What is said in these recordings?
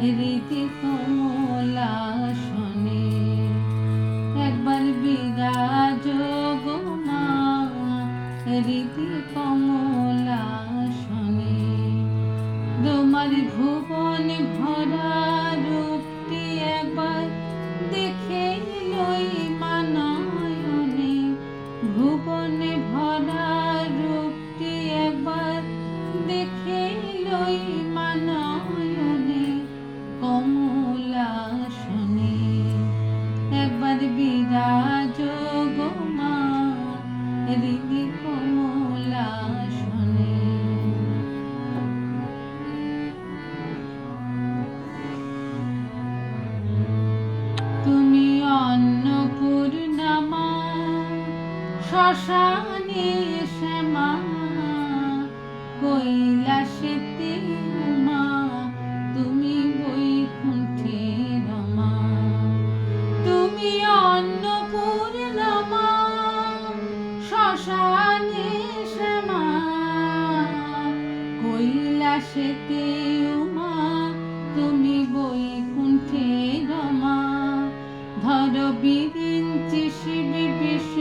রীতি কমলাসনে একবার বিরাজ যোগ মা রীতি কমলাসনে তোমার ভুবন ভরা শ্মশানে তুমি বৈকুণ্ঠে রমা। তুমি তুমি বৈকুণ্ঠে রমা। ধর বিরিঞ্চি শিব বিষ্ণু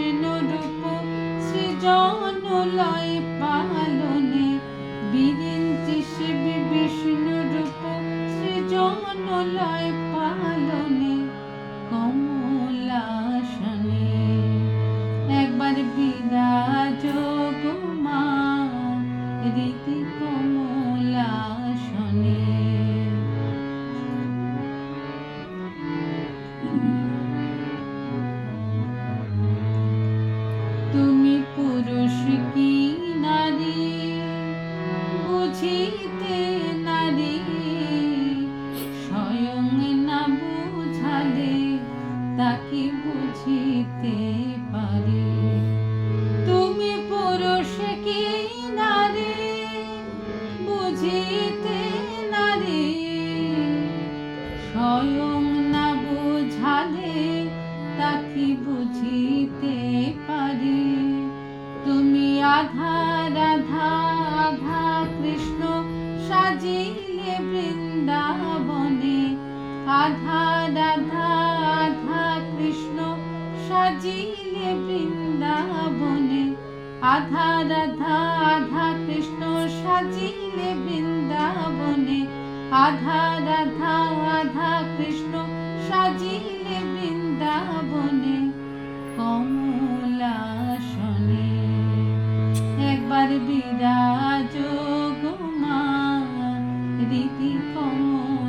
বুঝিতে পারে। তুমি পুরুষ কি নারী? বুঝিতে নারী। স্বয়ং না বুঝালে তাকে বুঝিতে পারি? তুমি আধা রাধা, আধা কৃষ্ণ সাজিলে বৃন্দাবনে। আধা রাধা, আধা কৃষ্ণ সাজিলে বৃন্দাবনে আধা রাধা আধা কৃষ্ণ সাজিলে বৃন্দাবনে আধা রাধা আধা কৃষ্ণ সাজিলে বৃন্দাবনে, কমলাসনে। একবার বিরাজ গো মা, রীতি কমলাসনে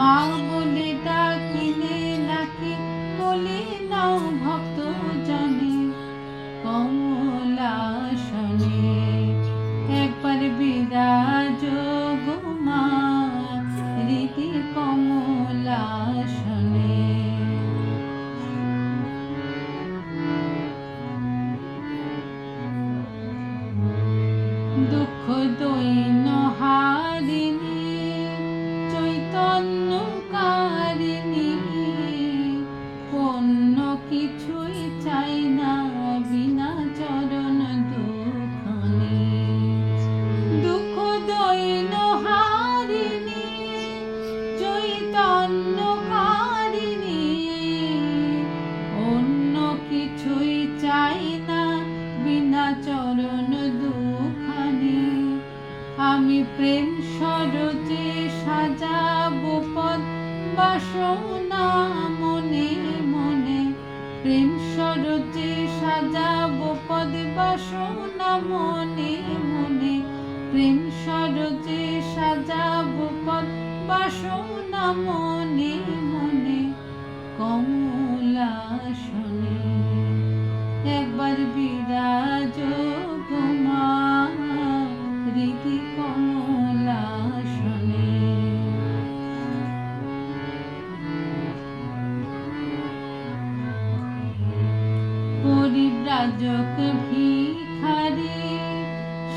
মা বলে ডাকিলে নাকি কোলে নাও ভক্ত জনে কমলাসনে, একবার বিরাজ মা, রীতি দুঃখ দৈন প্রেম সরজে সাজাবো পদ বাসনা মনে মনে। প্রেম সরজে সাজাবো পদ বাসনা মনে মনে। প্রেম সরজে সাজাবো পদ বাসনা মনে মনে। কমলাসনে একবার বিরাজ গোমা রীতি পরিব্রাজক ভিখারি,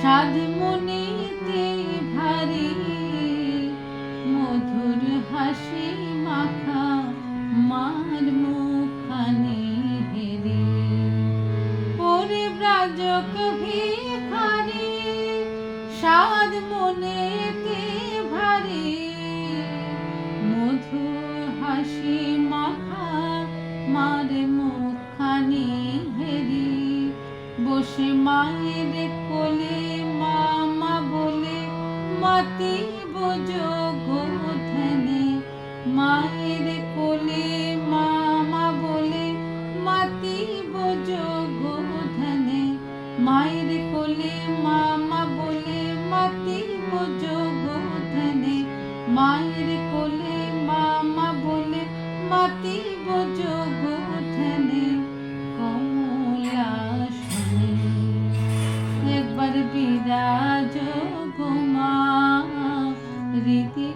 সাধ মনিতে ভারী। মধুর হাসি মাখা মার মুখানি হেরি। পরিব্রাজক ভিখারি, সাধ মনেতে ভারী। মধুর হাসি মাখা মার মুখানি হেরি। বসে মায়ের কোলে, মামা বলে, মাতি বোঝ ধ্যানে মায়ের কোলে, মামা বলে, মাতি বোঝ ধ্যানে মায়ের কোলে, মামা বলে, মাতি বোঝ ধ্যানে মায়ের কোলে, মামা বলে, মাতি বোঝ প্রীতি